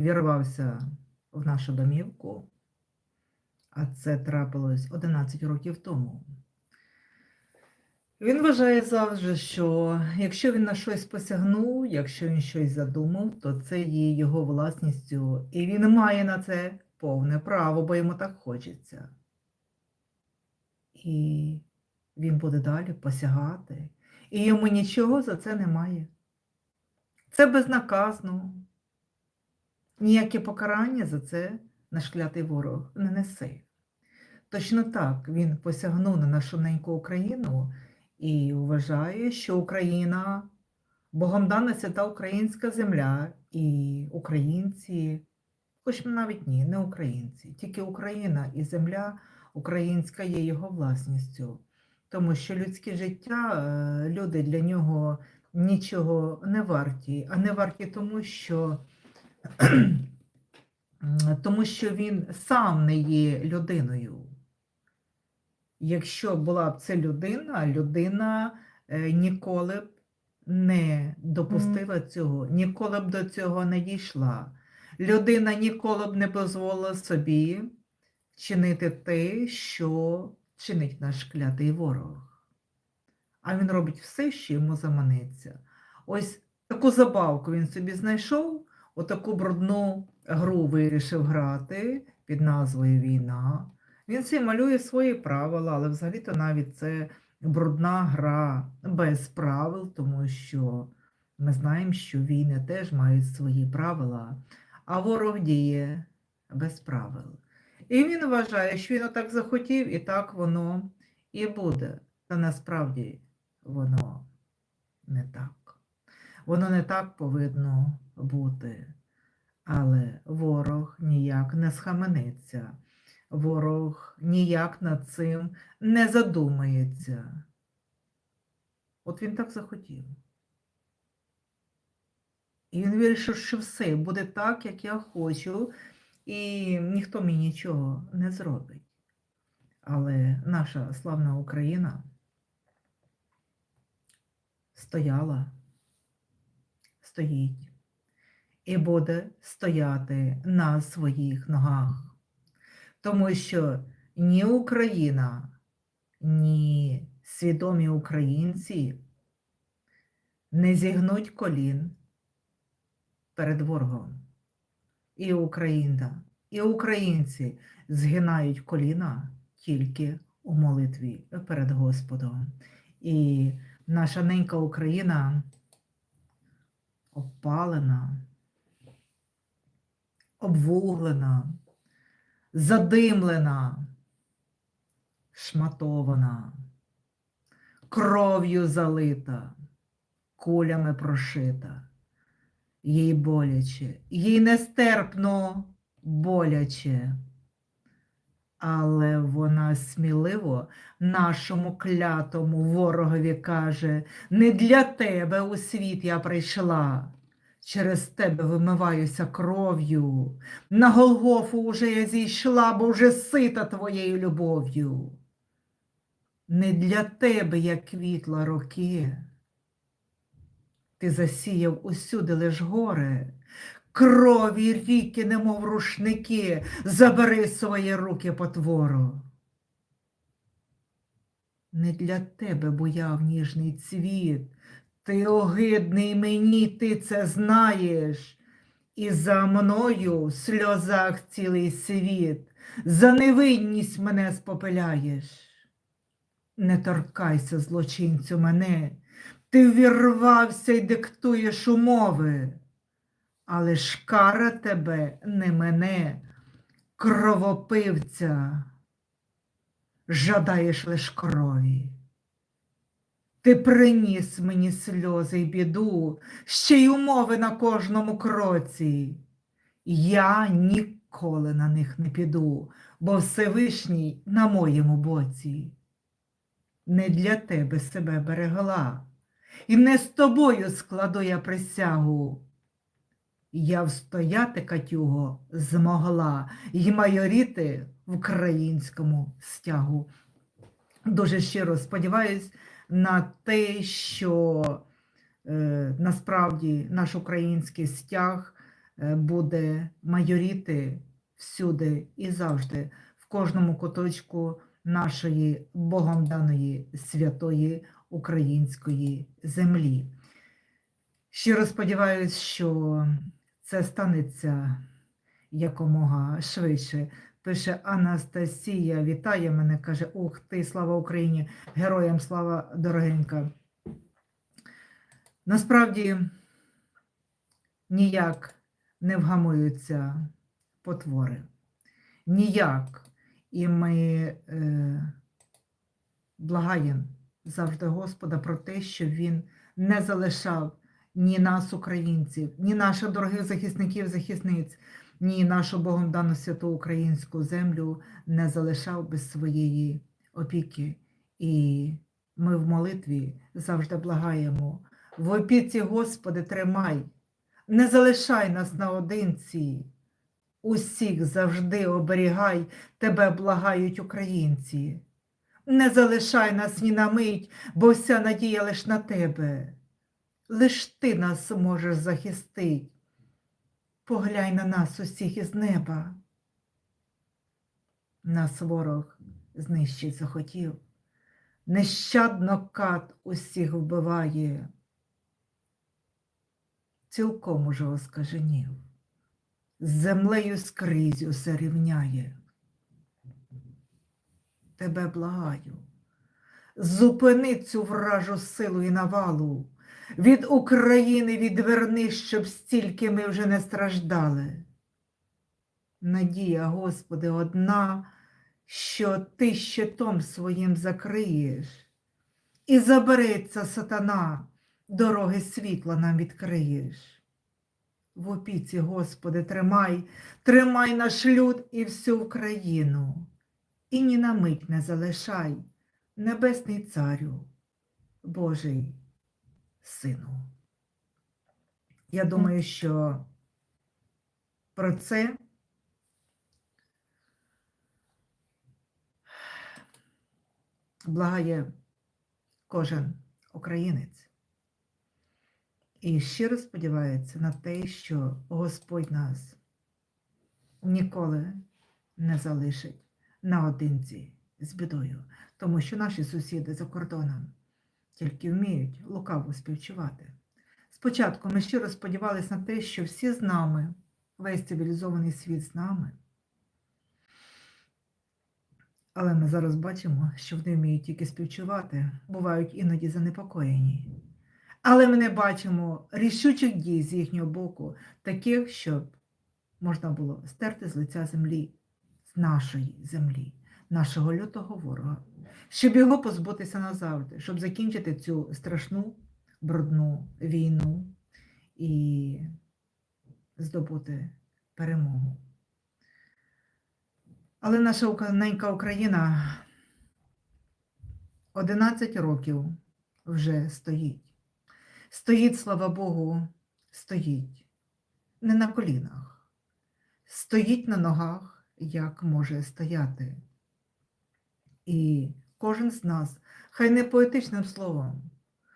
вірвався в нашу домівку, а це трапилось 11 років тому. Він вважає завжди, що якщо він на щось посягнув, якщо він щось задумав, то це є його власністю, і він має на це повне право, бо йому так хочеться. І він буде далі посягати, і йому нічого за це немає. Це безнаказно. Ніяке покарання за це наш клятий ворог не несе. Точно так він посягнув на нашу неньку Україну і вважає, що Україна Богом дана свята українська земля і українці, хоч навіть ні, не українці, тільки Україна і земля українська є його власністю, тому що людське життя, е, люди для нього нічого не варті, а не варті тому, що тому що він сам не є людиною. Якщо була б це людина, людина е, ніколи б не допустила цього, ніколи б до цього не дійшла. Людина ніколи б не дозволила собі чинити те, що чинить наш клятий ворог. А він робить все, що йому заманеться. Ось таку забавку він собі знайшов, отаку брудну гру вирішив грати під назвою Війна. Він всі малює свої правила, але взагалі-то навіть це брудна гра без правил, тому що ми знаємо, що війни теж мають свої правила, а ворог діє без правил. І він вважає, що він отак захотів, і так воно і буде. Та насправді воно не так. Воно не так повинно бути. Але ворог ніяк не схаменеться, ворог ніяк над цим не задумається. От він так захотів. І він вирішив, що все буде так, як я хочу, і ніхто мені нічого не зробить. Але наша славна Україна стояла, стоїть і буде стояти на своїх ногах. Тому що ні Україна, ні свідомі українці не зігнуть колін перед ворогом. І Україна, і українці згинають коліна тільки у молитві перед Господом. І наша ненька Україна опалена обвуглена, задимлена, шматована, кров'ю залита, кулями прошита, їй боляче, їй нестерпно боляче. Але вона сміливо нашому клятому ворогові каже, не для тебе у світ я прийшла. Через тебе вимиваюся кров'ю. На Голгофу уже я зійшла, бо вже сита твоєю любов'ю. Не для тебе я квітла роки. Ти засіяв усюди лиш горе, крові ріки, немов рушники, забери свої руки потворо. Не для тебе буяв ніжний цвіт. Ти огидний мені, ти це знаєш, і за мною в сльозах цілий світ, за невинність мене спопиляєш. Не торкайся, злочинцю, мене, ти вірвався й диктуєш умови, але ж кара тебе не мене, кровопивця, жадаєш лиш крові. Ти приніс мені сльози й біду, ще й умови на кожному кроці. Я ніколи на них не піду, бо Всевишній на моєму боці. Не для тебе себе берегла, і не з тобою складу я присягу. Я встояти, Катюго, змогла й майоріти в українському стягу. Дуже щиро сподіваюсь на те, що е, насправді наш український стяг е, буде майоріти всюди і завжди, в кожному куточку нашої Богом даної святої української землі. Щиро сподіваюся, що це станеться якомога швидше. Пише Анастасія, вітає мене, каже: Ух ти, слава Україні! Героям слава дорогенька. Насправді ніяк не вгамуються потвори. Ніяк. І ми е, благаємо завжди Господа про те, щоб Він не залишав ні нас, українців, ні наших дорогих захисників, захисниць, ні нашу Богом дану святу українську землю не залишав без своєї опіки. І ми в молитві завжди благаємо. В опіці, Господи, тримай, не залишай нас наодинці. Усіх завжди оберігай, тебе благають українці. Не залишай нас ні на мить, бо вся надія лиш на тебе. Лиш ти нас можеш захистить. Поглянь на нас усіх із неба. Нас ворог знищить захотів. Нещадно кат усіх вбиває. Цілком уже оскаженів. З землею скрізь усе рівняє. Тебе благаю. Зупини цю вражу силу і навалу. Від України відверни, щоб стільки ми вже не страждали. Надія, Господи, одна, що Ти щитом своїм закриєш, і забереться сатана, дороги світла нам відкриєш. В опіці, Господи, тримай, тримай наш люд і всю Україну, і ні на мить не залишай, Небесний Царю, Божий Сину. Я думаю, що про це благає кожен українець. І щиро сподівається на те, що Господь нас ніколи не залишить наодинці з бідою, тому що наші сусіди за кордоном тільки вміють лукаво співчувати. Спочатку ми щиро сподівалися на те, що всі з нами, весь цивілізований світ з нами. Але ми зараз бачимо, що вони вміють тільки співчувати, бувають іноді занепокоєні. Але ми не бачимо рішучих дій з їхнього боку, таких, щоб можна було стерти з лиця землі, з нашої землі, нашого лютого ворога, щоб його позбутися назавжди, щоб закінчити цю страшну брудну війну і здобути перемогу. Але наша ненька Україна 11 років вже стоїть. Стоїть, слава Богу, стоїть не на колінах, стоїть на ногах, як може стояти. І кожен з нас, хай не поетичним словом,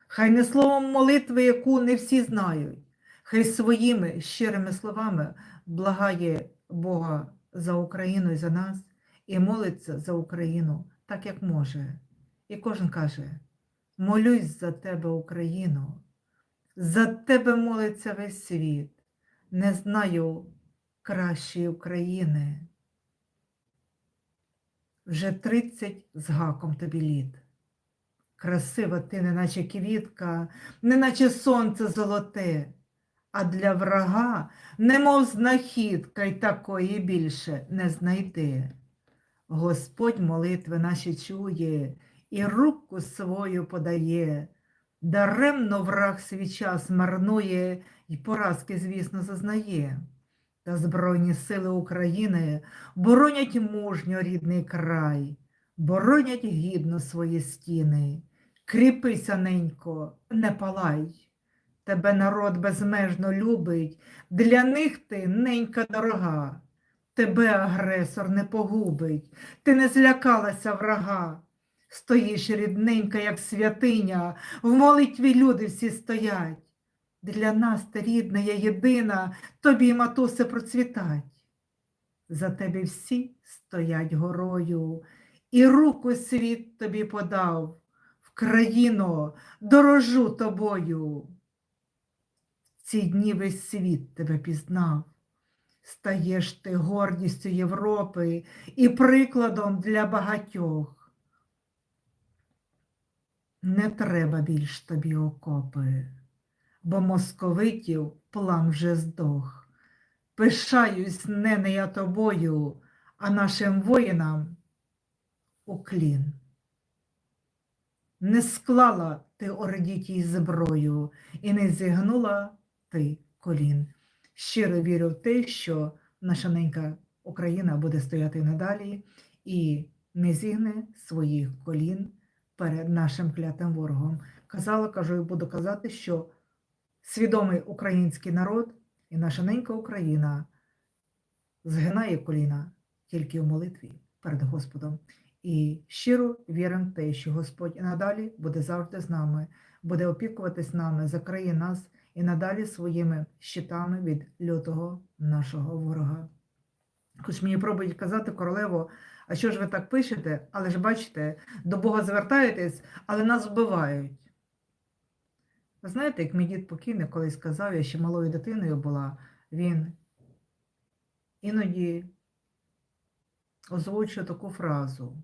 хай не словом молитви, яку не всі знають, хай своїми щирими словами благає Бога за Україну і за нас, і молиться за Україну так, як може. І кожен каже: молюсь за тебе, Україну. За тебе молиться весь світ, не знаю кращої України. Вже тридцять з гаком тобі літ. Красива ти, неначе квітка, неначе сонце золоте, а для врага, немов знахідка, й такої більше не знайде. Господь молитви наші чує і руку свою подає. Даремно враг свій час марнує і поразки, звісно, зазнає. Та Збройні сили України боронять мужньо рідний край, боронять гідно свої стіни. Кріпися, ненько, не палай. Тебе народ безмежно любить, для них ти ненька дорога. Тебе агресор не погубить, ти не злякалася врага. Стоїш рідненька, як святиня, в молитві люди всі стоять. Для нас ти рідна, я єдина, тобі, матусе, процвітать. За тебе всі стоять горою, і руку світ тобі подав, в країно дорожу тобою. Ці дні весь світ тебе пізнав. Стаєш ти гордістю Європи і прикладом для багатьох. Не треба більш тобі окопи, бо московитів план вже здох. Пишаюсь не не я тобою, а нашим воїнам уклін. Не склала ти ордітій зброю і не зігнула ти колін. Щиро вірю в те, що наша ненька Україна буде стояти надалі і не зігне своїх колін перед нашим клятим ворогом. Казала, кажу і буду казати, що свідомий український народ і наша ненька Україна згинає коліна тільки в молитві перед Господом. І щиро віримо в те, що Господь і надалі буде завжди з нами, буде опікуватись нами, закриє нас і надалі своїми щитами від лютого нашого ворога. Хоч мені пробують казати, королево, а що ж ви так пишете? Але ж бачите, до Бога звертаєтесь, але нас вбивають. Знаєте, як мій дід покійний колись сказав, я ще малою дитиною була, він іноді озвучує таку фразу: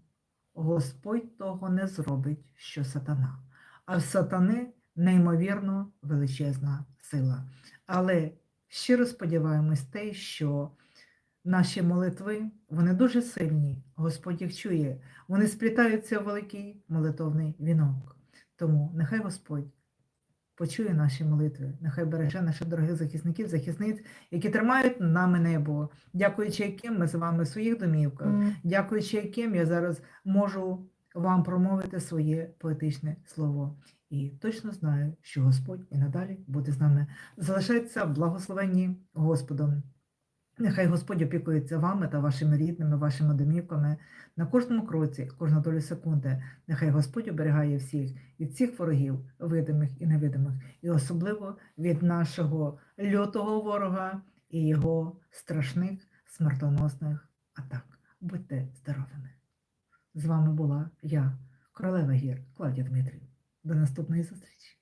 Господь того не зробить, що сатана. А в сатани неймовірно величезна сила. Але щиро сподіваємось те, що наші молитви, вони дуже сильні, Господь їх чує, вони сплітаються в великий молитовний вінок. Тому нехай Господь почує наші молитви, нехай береже наших дорогих захисників, захисниць, які тримають нами небо, дякуючи яким ми з вами в своїх домівках, дякуючи яким я зараз можу вам промовити своє поетичне слово. І точно знаю, що Господь і надалі буде з нами. Залишайтеся благословенні Господом. Нехай Господь опікується вами та вашими рідними, вашими домівками на кожному кроці, кожну долю секунди. Нехай Господь оберігає всіх від всіх ворогів, видимих і невидимих, і особливо від нашого лютого ворога і його страшних смертоносних атак. Будьте здоровими! З вами була я, королева гір Клавдія Дмитрів. До наступної зустрічі!